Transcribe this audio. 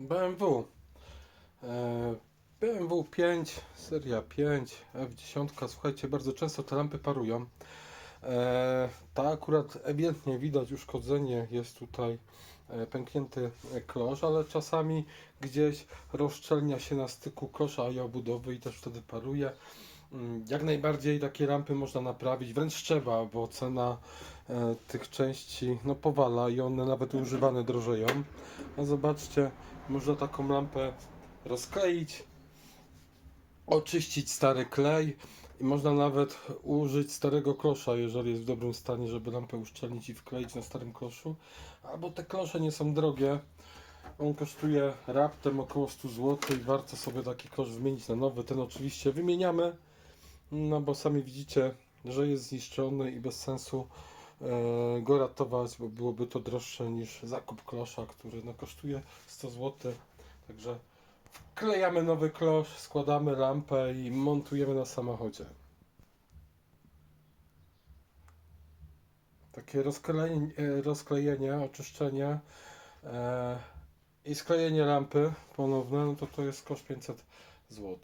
BMW. E, BMW 5, seria 5, F10. Słuchajcie, bardzo często te lampy parują. E, ta akurat ewidentnie widać uszkodzenie, jest tutaj e, pęknięty klosz, ale czasami gdzieś rozszczelnia się na styku klosza i obudowy i też wtedy paruje. Mm, Jak najbardziej takie lampy można naprawić, wręcz trzeba, bo cena e, tych części no, powala i one nawet używane drożeją. A zobaczcie, można taką lampę rozkleić, oczyścić stary klej i można nawet użyć starego klosza, jeżeli jest w dobrym stanie, żeby lampę uszczelnić i wkleić na starym kloszu. Albo te klosze nie są drogie. On kosztuje raptem około 100 zł i warto sobie taki klosz wymienić na nowy. Ten oczywiście wymieniamy, no bo sami widzicie, że jest zniszczony i bez sensu e, go ratować, bo byłoby to droższe niż zakup klosza, który no, kosztuje 100 zł. Także wklejamy nowy klosz, składamy lampę i montujemy na samochodzie. Takie rozklejenie, rozklejenie oczyszczenie e, i sklejenie lampy ponowne, no to to jest koszt 500 zł.